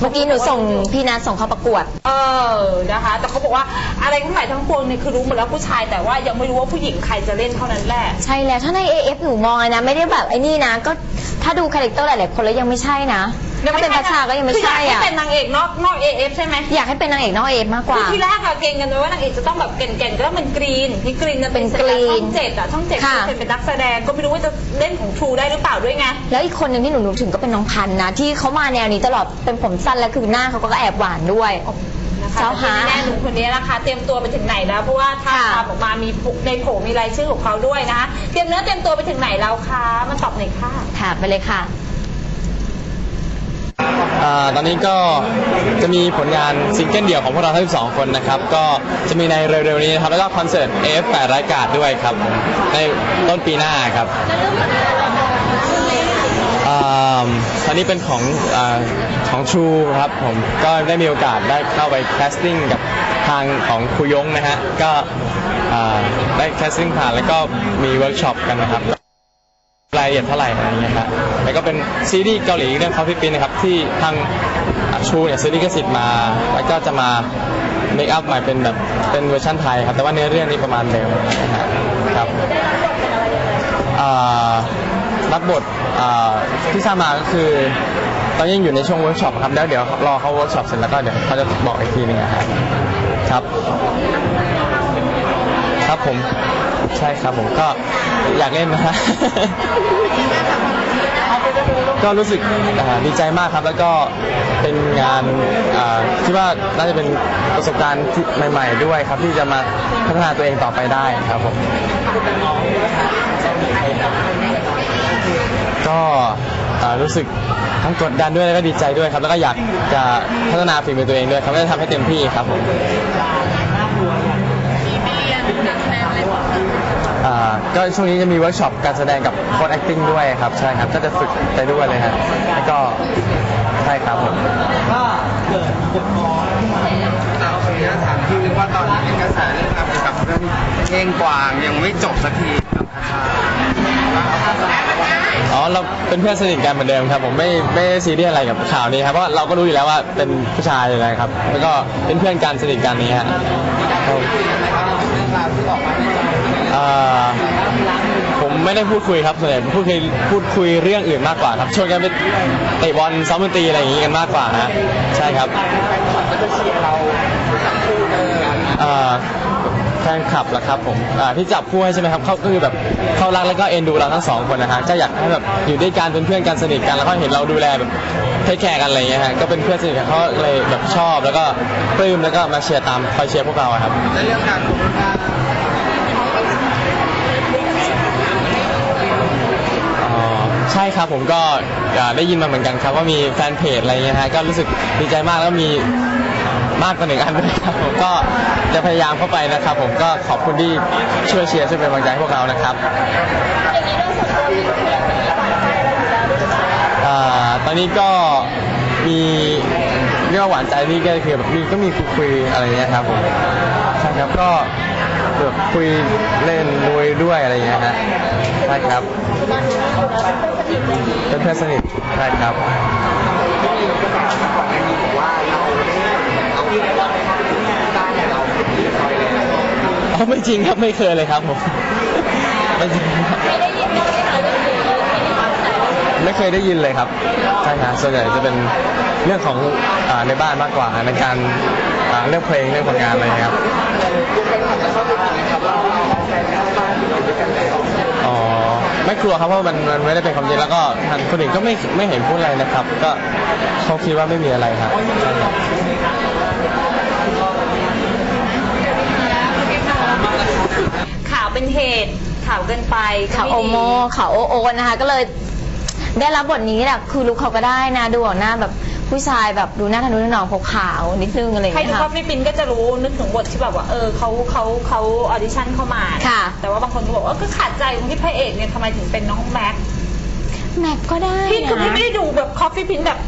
เมื่อกี้หนูส่งพี่นัทส่งเข้าประกวด เออนะคะ แต่เขาบอกว่าอะไรทั้งหลายทั้งปวงเนี่ยคือรู้หมดแล้วผู้ชายแต่ว่ายังไม่รู้ว่าผู้หญิงใครจะเล่นเท่านั้นแหละ ใช่แล้วถ้าใน AF หนูมองเลยนะ ไม่ได้แบบไอ้นี่นะ ก็ ถ้าดูคาแรคเตอร์หลายๆคนแล้วยังไม่ใช่นะถ้าเป็นพัชชาก็ยังไม่ใช่คืออยากอะให้เป็นนางเอกนอกนอก AF ใช่ไหมอยากให้เป็นนางเอกนอก AF มากกคือว่าที่แรกอะเก่งกันเลยว่านางเอกจะต้องแบบเก่งๆก็ต้องเป็นกรีนพี่กรีนจะเป็นเป็นกรีนช่องเจ็ดอะช่องเจ็ดค่ะ คือเป็นนักแสดงก็ไม่รู้ว่าจะเล่นของทรูได้หรือเปล่าด้วยไง แล้วอีกคนหนึ่งที่หนูนึกถึงก็เป็นน้องพันธุ์นะ ที่เขามาแนวนี้ตลอดเป็นผมสั้นแล้วคือหน้าเขาก็แอบหวานด้วยนะ คะเจ้าหาแต่ที่แน่ๆหนุ่มคนนี้นะคะ เตรียมตัวไปถึงไหนแล้ว เพราะว่าถ้าค่ะตามออกมามีในโผมีรายชื่อของเขาด้วยนะคะ เตรียมเนื้อเตรียมตัวไปถึงไหนแล้วคะมาตอบหน่อยค่ะค่ะไปเลยค่ะอ่าตอนนี้ก็จะมีผลงานซิงเกิลเดี่ยวของพวกเราทั้ง12 คนนะครับ ก็จะมีในเร็วๆนี้นะครับ แล้วก็คอนเสิร์ต AF8 รายการด้วยครับผมในต้นปีหน้าครับ อ่าตอนนี้เป็นของอาของ True ครับผมก็ได้มีโอกาสได้เข้าไปแคสติ้งกับทางของครูยงนะฮะก็อ่าได้แคสติ้งผ่านแล้วก็มีเวิร์กช็อปกันนะครับรายละเอียดเท่าไหร่อะไรอย่างเงี้ยครับแล้วก็เป็นซีรีส์เกาหลีเรื่อง Coffee Prince นะครับที่ทางชูเนี่ยซื้อลิขสิทธิ์มา แล้วก็จะมาเมคอัพใหม่เป็นแบบเป็นเวอร์ชันไทยครับแต่ว่าเนื้อเรื่องนี้ประมาณเดิมนะครับอ่า รับบทอ่าที่ทราบมาก็คือตอนนี้ยังอยู่ในช่วงเวิร์กช็อปครับแล้วเดี๋ยวรอเขาเวิร์กช็อปเสร็จแล้วก็เดี๋ยวเขาจะบอกอีกทีหนึงนะครับครับ ครับผมใช่ครับผมก็อยากเล่นนะฮะ ก็รู้สึกอ่าดีใจมากครับ แล้วก็เป็นงานอ่าคิดว่าน่าจะเป็นประสบการณ์ที่ใหม่ ๆ ด้วยครับ ที่จะมาพัฒนาตัวเองต่อไปได้ครับผม ก็อ่ารู้สึกทั้งกดดันด้วยแล้วก็ดีใจด้วยครับ แล้วก็อยากจะพัฒนาฝีมือตัวเองด้วยครับก็จะทำให้เต็มที่ครับผมอ่าก็ช่วงนี้จะมีเวิร์กช็อปการแสดงกับโค้ด acting ด้วยครับ ใช่ครับ ก็จะฝึกไปด้วยเลยฮะแล้วก็ใช่ครับผมก็เกิดปวดคอขึ้นมาเราขออนุญาตถามพี่นึงว่าตอนนี้เป็นกระแสเรื่องราวเกี่ยวกับเรื่องเก้งกวางยังไม่จบสักทีกับคาชาว่า เราเป็นเพื่อนสนิทกันเหมือนเดิมครับ ผมไม่ไม่ซีเรียสอะไรกับข่าวนี้ครับเพราะเราก็รู้อยู่แล้วว่าเป็นผู้ชายอะไรครับ แล้วก็เป็นเพื่อนกันสนิทกันนี้ฮะครับผมไม่ได้พูดคุยครับส่วนใหญ่พูดคุยพูดคุยเรื่องอื่นมากกว่าครับชวนกันไปเตะบอลซ้อมดนตรีอะไรอย่างงี้กันมากกว่าฮะใช่ครับ แฟนคลับเหรอครับผมอ่าที่จับคู่ให้ใช่ไหมครับเขาก็คือแบบเขารักแล้วก็เอ็นดูเราทั้งสองคนนะฮะก็อยากให้แบบอยู่ด้วยกันเป็นเพื่อนกันสนิทกันแล้วก็เห็นเราดูแลแบบเทคแคร์กันอะไรเงี้ยฮะก็เป็นเพื่อนสนิทกันเขาเลยแบบชอบแล้วก็ปลื้มแล้วก็มาเชียร์ตามคอยเชียร์พวกเราอะครับในเรื่องการโควิดอ๋อใช่ครับผมก็อ่าได้ยินมาเหมือนกันครับว่ามีแฟนเพจอะไรเงี้ยฮะก็รู้สึกดีใจมากแล้วมี มากกว่าหนึ่งอันด้วยครับผมก็จะพยายามเข้าไปนะครับ ผมก็ขอบคุณที่ช่วยเชียร์ช่วยเป็นกำลังใจให้พวกเรานะครับอ่าตอนนี้ก็มีเรียกว่าหวานใจนี่ก็คือแบบมีก็มีคุยคุยๆอะไรเงี้ยครับผมใช่ครับก็แบบคุยเล่นมวยด้วยอะไรเงี้ยฮะใช่ครับเป็นเพื่อนสนิทใช่ครับ อ๋อไม่จริงครับไม่เคยเลยครับผมไม่จริงครับไม่เคยได้ยินเลยครับใช่ครับส่วนใหญ่จะเป็นเรื่องของอาในบ้านมากกว่าในการอ่าเรื่องเพลงเรื่องผลงานอะไรครับอ๋อไม่กลัวครับเพราะมันมันไม่ได้เป็นความจริงแล้วก็ทางคนอื่นก็ไม่ไม่เห็นพูดอะไรนะครับ ก็เขาคิดว่าไม่มีอะไรครับใช่ครับข่าวเป็นเหตุข่าวเกินไปก็ข่าวไดีโอโมข่าวโอโอนะคะ ก็เลยได้รับบทนี้แหละคือลุคเขาก็ได้นะ ดูออกหน้าแบบ ผู้ชายแบบดูหน้าทะนุถนอมขาวๆนิดนึงอะไรอย่างใครเงี้ดูยคอค่ะฟฟี่ปินก็จะรู้นึกถึงบทที่แบบว่าเออเขาเขาเขาออดิชั่นเข้ามา ค่ะ แต่ว่าบางคนก็บอกว่าก็ขาดใจตรงที่พระเอกเนี่ยทำไมถึงเป็นน้องแม็กแม็กก็ได้พี่คือพี่นะ ไม่ได้ดูแบบคอฟฟี่พินแบบ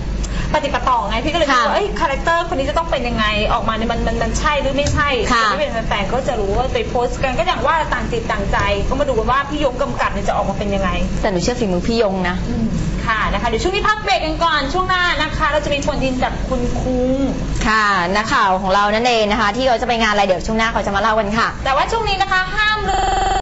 ปฏิปต่อไงพี่ก็เลยคิดค่ะว่าเอ้ยคาแรคเตอร์คนนี้จะต้องเป็นยังไงออกมาเนี่ยมันมันมันใช่หรือไม่ใช่ค่ะที่เป็นแฟนๆก็จะรู้ว่าไปโพสต์กันก็อย่างว่าต่างจิตต่างใจ ก็มาดูกันว่าพี่ยงกำกับเนี่ยจะออกมาเป็นยังไง แต่หนูเชื่อฝีมือพี่ยงนะคค่ะนะคะเดี๋ยวช่วงนี้พักเบรกกันก่อนช่วงหน้านะคะ เราจะมีคนดินจากคุณคุงค่ะนักข่าวของเรานั่นเองนะคะ ที่เขาจะไปงานอะไรเดี๋ยวช่วงหน้าเขาจะมาเล่ากันค่ะ แต่ว่าช่วงนี้นะคะห้ามลืม